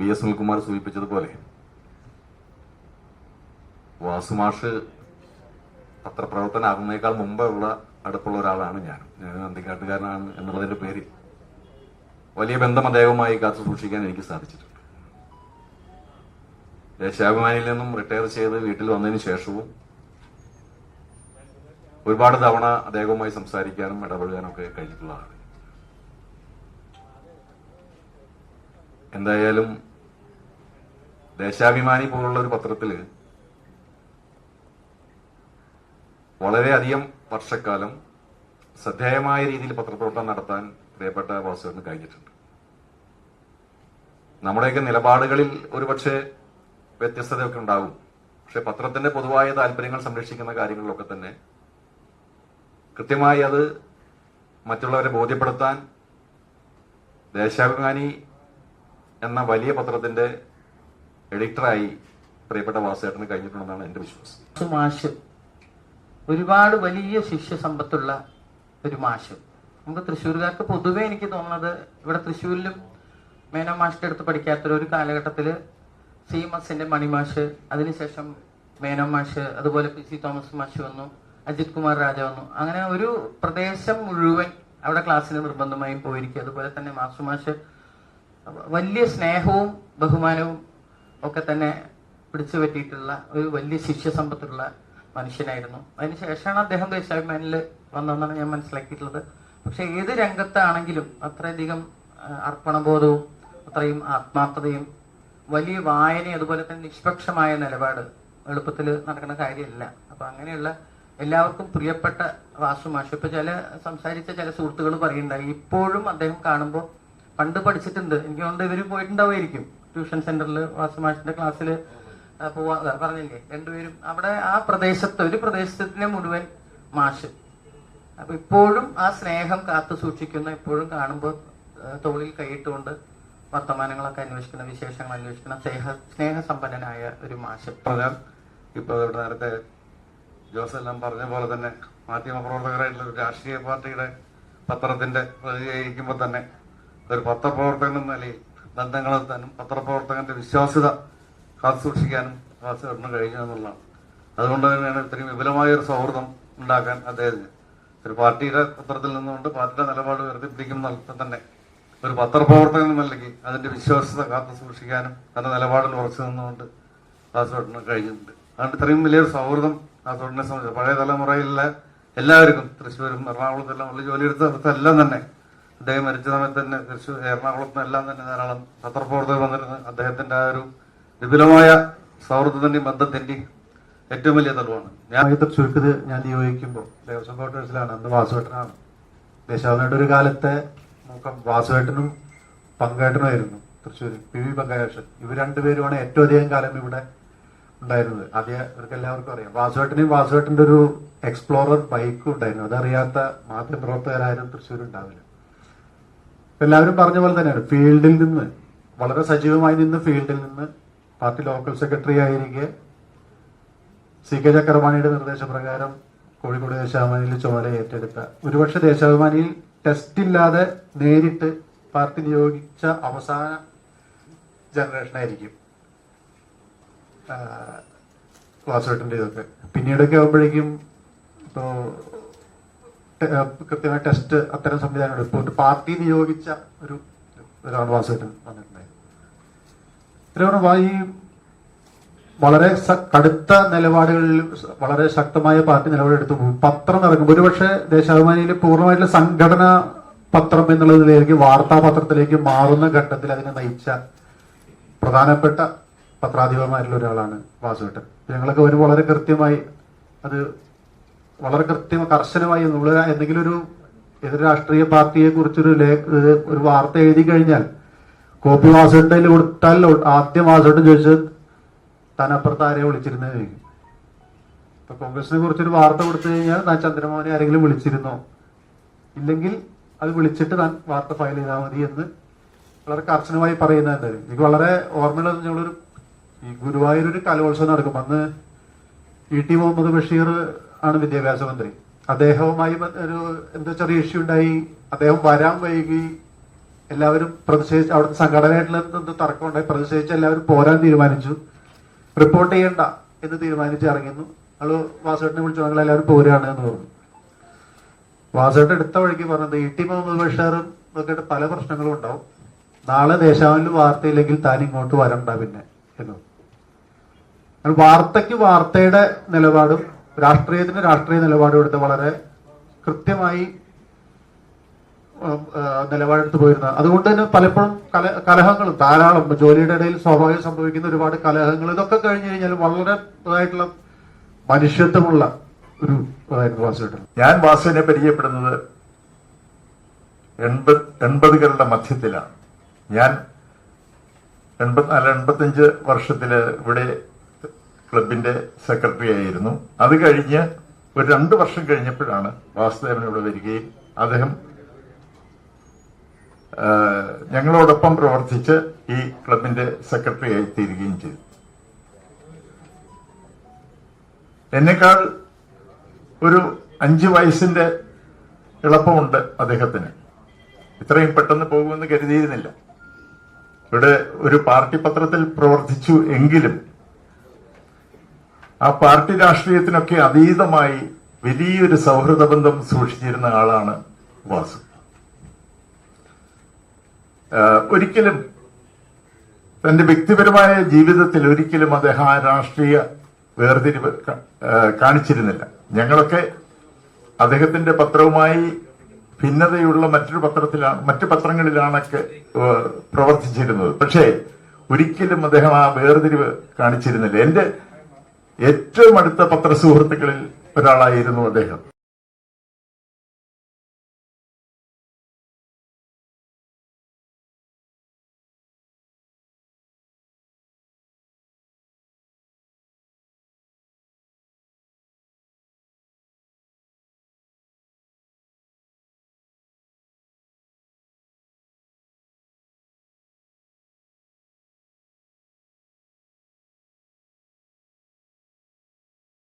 V S Sunilkumar സൂചിപ്പിച്ചതുപോലെ. വാസുമാഷ് പത്രപ്രവർത്തനാകുന്നതിനേക്കാൾ മുമ്പേ ഉള്ള അടുപ്പുള്ള ഒരാളാണ് ഞാൻ. ഞാൻ അന്തിക്കാട്ടുകാരനാണ് എന്നുള്ളതിന്റെ പേര് വലിയ ബന്ധം അദ്ദേഹവുമായി കാത്തു സൂക്ഷിക്കാൻ എനിക്ക് സാധിച്ചിട്ടുണ്ട്. ദേശാഭിമാനിയിൽ നിന്നും റിട്ടയർ ചെയ്ത് വീട്ടിൽ വന്നതിന് ശേഷവും ഒരുപാട് തവണ അദ്ദേഹവുമായി സംസാരിക്കാനും ഇടപെടാനും ഒക്കെ കഴിഞ്ഞിട്ടുള്ളതാണ്. എന്തായാലും ദേശാഭിമാനി പോലുള്ള ഒരു പത്രത്തിൽ വളരെയധികം വർഷക്കാലം ശ്രദ്ധേയമായ രീതിയിൽ പത്രപ്രവർത്തനം നടത്താൻ പ്രിയപ്പെട്ട വാസുവിന് കഴിഞ്ഞിട്ടുണ്ട്. നമ്മുടെയൊക്കെ നിലപാടുകളിൽ ഒരുപക്ഷെ വ്യത്യസ്തതയൊക്കെ ഉണ്ടാകും പക്ഷെ പത്രത്തിന്റെ പൊതുവായ താല്പര്യങ്ങൾ സംരക്ഷിക്കുന്ന കാര്യങ്ങളിലൊക്കെ തന്നെ കൃത്യമായി അത് മറ്റുള്ളവരെ ബോധ്യപ്പെടുത്താൻ ദേശാഭിമാനി എന്ന വലിയ പത്രത്തിന്റെ എഡിറ്ററായി പ്രിയപ്പെട്ട വാസേട്ടന് കഴിഞ്ഞിട്ടുണ്ടെന്നാണ് എന്റെ വിശ്വാസം. മാഷ്. ഒരുപാട് വലിയ ശിഷ്യ സമ്പത്തുള്ള ഒരു മാഷ്. നമുക്ക് തൃശ്ശൂർകാർക്ക് പൊതുവേ എനിക്ക് തോന്നുന്നത് ഇവിടെ തൃശ്ശൂരിലും മേനോ മാഷിന്റെ അടുത്ത് പഠിക്കാത്ത ഒരു കാലഘട്ടത്തിൽ സി എസിന്റെ മണിമാഷ് അതിനുശേഷം മേനോ മാഷ് അതുപോലെ പി സി തോമസ് മാഷ് വന്നു അജിത് കുമാർ രാജ വന്നു. അങ്ങനെ ഒരു പ്രദേശം മുഴുവൻ അവിടെ ക്ലാസ്സിന് നിർബന്ധമായും പോയിരിക്കും. അതുപോലെ തന്നെ മാസ്റ്റർ മാഷ് വലിയ സ്നേഹവും ബഹുമാനവും ഒക്കെ തന്നെ പിടിച്ചു പറ്റിയിട്ടുള്ള ഒരു വലിയ ശിഷ്യസമ്പത്തുള്ള മനുഷ്യനായിരുന്നു. അതിനുശേഷമാണ് അദ്ദേഹം ദേശാഭിമാനിൽ വന്നതെന്നാണ് ഞാൻ മനസ്സിലാക്കിയിട്ടുള്ളത്. പക്ഷെ ഏത് രംഗത്താണെങ്കിലും അത്രയധികം അർപ്പണബോധവും അത്രയും ആത്മാർത്ഥതയും വലിയ വായനയും അതുപോലെ തന്നെ നിഷ്പക്ഷമായ നിലപാട് എളുപ്പത്തിൽ നടക്കുന്ന കാര്യമല്ല. അപ്പൊ അങ്ങനെയുള്ള എല്ലാവർക്കും പ്രിയപ്പെട്ട വാസു മാഷ്. ഇപ്പൊ ചില സംസാരിച്ച ചില സുഹൃത്തുക്കൾ പറയുന്നുണ്ടായി ഇപ്പോഴും അദ്ദേഹം കാണുമ്പോൾ പണ്ട് പഠിച്ചിട്ടുണ്ട്. എനിക്ക് കൊണ്ട് ഇവർ പോയിട്ടുണ്ടാവുമായിരിക്കും. ട്യൂഷൻ സെന്ററിൽ വാസുമാഷിന്റെ ക്ലാസ്സിൽ പോവാ പറഞ്ഞില്ലേ? രണ്ടുപേരും അവിടെ ആ പ്രദേശത്ത് ഒരു പ്രദേശത്തിനെ മുഴുവൻ മാഷ്. അപ്പൊ ഇപ്പോഴും ആ സ്നേഹം കാത്തു സൂക്ഷിക്കുന്ന ഇപ്പോഴും കാണുമ്പോൾ തോളിൽ കൈയിട്ടുകൊണ്ട് വർത്തമാനങ്ങളൊക്കെ അന്വേഷിക്കുന്ന വിശേഷങ്ങൾ അന്വേഷിക്കുന്ന സ്നേഹ സ്നേഹസമ്പന്നനായ ഒരു മാഷ്. പ്രകാരം ഇപ്പൊ ഇവിടെ നേരത്തെ ജോസ് എല്ലാം പറഞ്ഞ പോലെ തന്നെ മാധ്യമപ്രവർത്തകരായിട്ടുള്ള ഒരു രാഷ്ട്രീയ പാർട്ടിയുടെ പത്രത്തിന്റെ പ്രതികരിക്കുമ്പോൾ തന്നെ ഒരു പത്രപ്രവർത്തകൻ എന്ന നിലയിൽ ബന്ധങ്ങൾ എത്താനും പത്രപ്രവർത്തകന്റെ വിശ്വാസ്യത കാത്തുസൂക്ഷിക്കാനും വാസുകേട്ടന് കഴിഞ്ഞു എന്നുള്ളതാണ്. അതുകൊണ്ട് തന്നെയാണ് ഇത്രയും വിപുലമായ ഒരു സൗഹൃദം ഉണ്ടാക്കാൻ അദ്ദേഹത്തിന്. ഒരു പാർട്ടിയുടെ പത്രത്തിൽ നിന്നുകൊണ്ട് പാർട്ടിയുടെ നിലപാട് ഉയർത്തിപ്പിടിക്കുന്ന അല്പം തന്നെ ഒരു പത്രപ്രവർത്തകൻ നൽകി അതിന്റെ വിശ്വാസ്യത കാത്തു സൂക്ഷിക്കാനും തന്റെ നിലപാടിൽ ഉറച്ചു നിന്നുകൊണ്ട് കാസർഗോഡിന് കഴിഞ്ഞിട്ടുണ്ട്. അതുകൊണ്ട് ഇത്രയും വലിയൊരു സൗഹൃദം കാസർഗോഡിനെ സംബന്ധിച്ച് പഴയ തലമുറയിലെ എല്ലാവർക്കും തൃശ്ശൂരും എറണാകുളത്തെല്ലാം ഉള്ള ജോലിയെടുത്ത എല്ലാം തന്നെ അദ്ദേഹം മരിച്ച സമയത്ത് തന്നെ തൃശ്ശൂർ എറണാകുളത്തും എല്ലാം തന്നെ ധാരാളം പത്രപ്രവർത്തകർ വന്നിരുന്നു. അദ്ദേഹത്തിന്റെ ആ ഒരു വിപുലമായ സൗഹൃദത്തിന്റെയും ബന്ധത്തിന്റെയും ഏറ്റവും വലിയ തെളിവാണ്. ഞാൻ ഞാൻ തൃശ്ശൂർക്ക് ഞാൻ നിയോഗിക്കുമ്പോൾ ദേവസ്വം ക്വാർട്ടേഴ്സിലാണ് അന്ന് വാസുവേട്ടനാണ്. ദേശാഭിമാനിയുടെ ഒരു കാലത്തെ നോക്കാം വാസുവേട്ടനും പങ്കേട്ടനുമായിരുന്നു തൃശ്ശൂർ പി വി പങ്കേഷൻ ഇവർ രണ്ടുപേരുമാണ് ഏറ്റവും അധികം കാലം ഇവിടെ ഉണ്ടായിരുന്നത്. അതേ ഇവർക്ക് എല്ലാവർക്കും അറിയാം. വാസുവേട്ടനെയും വാസുവേട്ടന്റെ ഒരു എക്സ്പ്ലോറർ ബൈക്കും ഉണ്ടായിരുന്നു. അതറിയാത്ത മാധ്യമപ്രവർത്തകരായാലും തൃശ്ശൂർ ഉണ്ടാവില്ല എല്ലാവരും പറഞ്ഞ പോലെ തന്നെയാണ്. ഫീൽഡിൽ നിന്ന് വളരെ സജീവമായി നിന്ന് ഫീൽഡിൽ നിന്ന് പാർട്ടി ലോക്കൽ സെക്രട്ടറി ആയിരിക്കെ സി കെ ചക്രപാണിയുടെ നിർദ്ദേശപ്രകാരം കോഴിക്കോട് ദേശാഭിമാനിയിൽ ചുമല ഏറ്റെടുത്ത. ഒരുപക്ഷെ ദേശാഭിമാനിയിൽ ടെസ്റ്റ് ഇല്ലാതെ നേരിട്ട് പാർട്ടി നിയോഗിച്ച അവസാന ജനറേഷൻ ആയിരിക്കും വാസുവേട്ടന്റെ ഇതൊക്കെ. പിന്നീടൊക്കെ ആകുമ്പോഴേക്കും ഇപ്പോ കൃത്യമായ ടെസ്റ്റ് അത്തരം സംവിധാനം ഒരു പാർട്ടി നിയോഗിച്ച ഒരു ഒരാണ് വാസുവേട്ടൻ വന്നിട്ടുണ്ടായത് ഇത്രയാണ് ഈ വളരെ കടുത്ത നിലപാടുകളിൽ വളരെ ശക്തമായ പാർട്ടി നിലപാടെടുത്തു. പത്രം ഇറങ്ങും. ഒരുപക്ഷെ ദേശാഭിമാനിയിൽ പൂർണമായിട്ടുള്ള സംഘടന പത്രം എന്നുള്ളതിലേക്ക് വാർത്താ പത്രത്തിലേക്ക് മാറുന്ന ഘട്ടത്തിൽ അതിനെ നയിച്ച പ്രധാനപ്പെട്ട പത്രാധിപന്മാരിൽ ഒരാളാണ് വാസുവേട്ടൻ ഞങ്ങളൊക്കെ ഒരു വളരെ കൃത്യമായി അത് വളരെ കൃത്യം കർശനമായി നമ്മൾ എന്തെങ്കിലും ഒരു എതിർ രാഷ്ട്രീയ പാർട്ടിയെ കുറിച്ചൊരു ഒരു വാർത്ത എഴുതി കഴിഞ്ഞാൽ കോപ്പി വാസുവേട്ടൻ കൊടുത്താൽ ആദ്യം വാസുവേട്ടൻ ചോദിച്ചത് തനപ്പുറത്ത് ആരെയും വിളിച്ചിരുന്നത്? ഇപ്പൊ കോൺഗ്രസിനെ കുറിച്ചൊരു വാർത്ത കൊടുത്തു കഴിഞ്ഞാൽ താൻ ചന്ദ്രമോഹനെ ആരെങ്കിലും വിളിച്ചിരുന്നോ? ഇല്ലെങ്കിൽ അത് വിളിച്ചിട്ട് താൻ വാർത്ത ഫയൽ ചെയ്താൽ മതി എന്ന് വളരെ കർശനമായി പറയുന്ന എനിക്ക് വളരെ ഓർമ്മയുള്ളത് ഞങ്ങളൊരു ഈ ഗുരുവായൂർ ഒരു കലോത്സവം നടക്കും. അന്ന് ഇ ടി മുഹമ്മദ് ബഷീർ ആണ് വിദ്യാഭ്യാസ മന്ത്രി. അദ്ദേഹവുമായി ഒരു എന്തോ ചെറിയ ഇഷ്യൂ ഉണ്ടായി. അദ്ദേഹം വരാൻ വൈകി. എല്ലാവരും പ്രതിഷേധിച്ച് അവിടുത്തെ സംഘടനയായിട്ടുള്ള എന്തോ തർക്കമുണ്ടായി പ്രതിഷേധിച്ച് എല്ലാവരും പോരാൻ തീരുമാനിച്ചു. റിപ്പോർട്ട് ചെയ്യണ്ട എന്ന് തീരുമാനിച്ച് ഇറങ്ങുന്നു അത് വാസുവേട്ടനെ വിളിച്ചു. ഞങ്ങൾ എല്ലാവരും പോരാണ് എന്ന് പറഞ്ഞു. വാസുവേട്ടൻ എടുത്ത വഴിക്ക് പറഞ്ഞത് ഇ ടി മുഹമ്മദ് ബഷീറും ഒക്കെ പല പ്രശ്നങ്ങളും ഉണ്ടാവും. നാളെ ദേശാവിൽ വാർത്തയില്ലെങ്കിൽ താൻ ഇങ്ങോട്ട് വരണ്ട പിന്നെ എന്ന് വാർത്തയ്ക്ക് വാർത്തയുടെ നിലപാടും രാഷ്ട്രീയത്തിന് രാഷ്ട്രീയ നിലപാടെടുത്ത് വളരെ കൃത്യമായി നിലപാടെടുത്ത് പോയിരുന്ന. അതുകൊണ്ട് തന്നെ പലപ്പോഴും കല കലഹങ്ങളും ധാരാളം ജോലിയുടെ ഇടയിൽ സ്വാഭാവികം സംഭവിക്കുന്ന ഒരുപാട് കലഹങ്ങൾ. ഇതൊക്കെ കഴിഞ്ഞു കഴിഞ്ഞാൽ വളരെ ഇതായിട്ടുള്ള മനുഷ്യത്വമുള്ള ഒരു ഇതായിരുന്നു വാസുവേട്ടൻ ഞാൻ വാസുവിനെ പരിചയപ്പെടുന്നത് എൺപത് എൺപതുകളുടെ മധ്യത്തിലാണ്. ഞാൻ എൺപത്തിനാല് എൺപത്തഞ്ച് വർഷത്തിൽ ഇവിടെ ക്ലബിന്റെ സെക്രട്ടറി ആയിരുന്നു അത് കഴിഞ്ഞ് ഒരു രണ്ട് വർഷം കഴിഞ്ഞപ്പോഴാണ് വാസുദേവൻ ഇവിടെ വരികയും അദ്ദേഹം ഞങ്ങളോടൊപ്പം പ്രവർത്തിച്ച് ഈ ക്ലബിന്റെ സെക്രട്ടറി ആയി തീരുകയും ചെയ്തു. എന്നെക്കാൾ ഒരു അഞ്ച് വയസ്സിന്റെ എളുപ്പമുണ്ട് അദ്ദേഹത്തിന്. ഇത്രയും പെട്ടെന്ന് പോകുമെന്ന് കരുതിയിരുന്നില്ല. ഇവിടെ ഒരു പാർട്ടി പത്രത്തിൽ പ്രവർത്തിച്ചു എങ്കിലും ആ പാർട്ടി രാഷ്ട്രീയത്തിനൊക്കെ അതീതമായി വലിയൊരു സൗഹൃദ ബന്ധം സൂക്ഷിച്ചിരുന്ന ആളാണ് വാസു. ഒരിക്കലും തന്റെ വ്യക്തിപരമായ ജീവിതത്തിൽ ഒരിക്കലും അദ്ദേഹം ആ രാഷ്ട്രീയ വേർതിരിവ് കാണിച്ചിരുന്നില്ല. ഞങ്ങളൊക്കെ അദ്ദേഹത്തിന്റെ പത്രവുമായി ഭിന്നതയുള്ള മറ്റൊരു പത്രത്തിലാണ് മറ്റു പത്രങ്ങളിലാണൊക്കെ പ്രവർത്തിച്ചിരുന്നത്. പക്ഷേ ഒരിക്കലും അദ്ദേഹം ആ വേർതിരിവ് കാണിച്ചിരുന്നില്ല. എന്റെ ഏറ്റവും അടുത്ത പത്ര സുഹൃത്തുക്കളിൽ ഒരാളായിരുന്നു അദ്ദേഹം.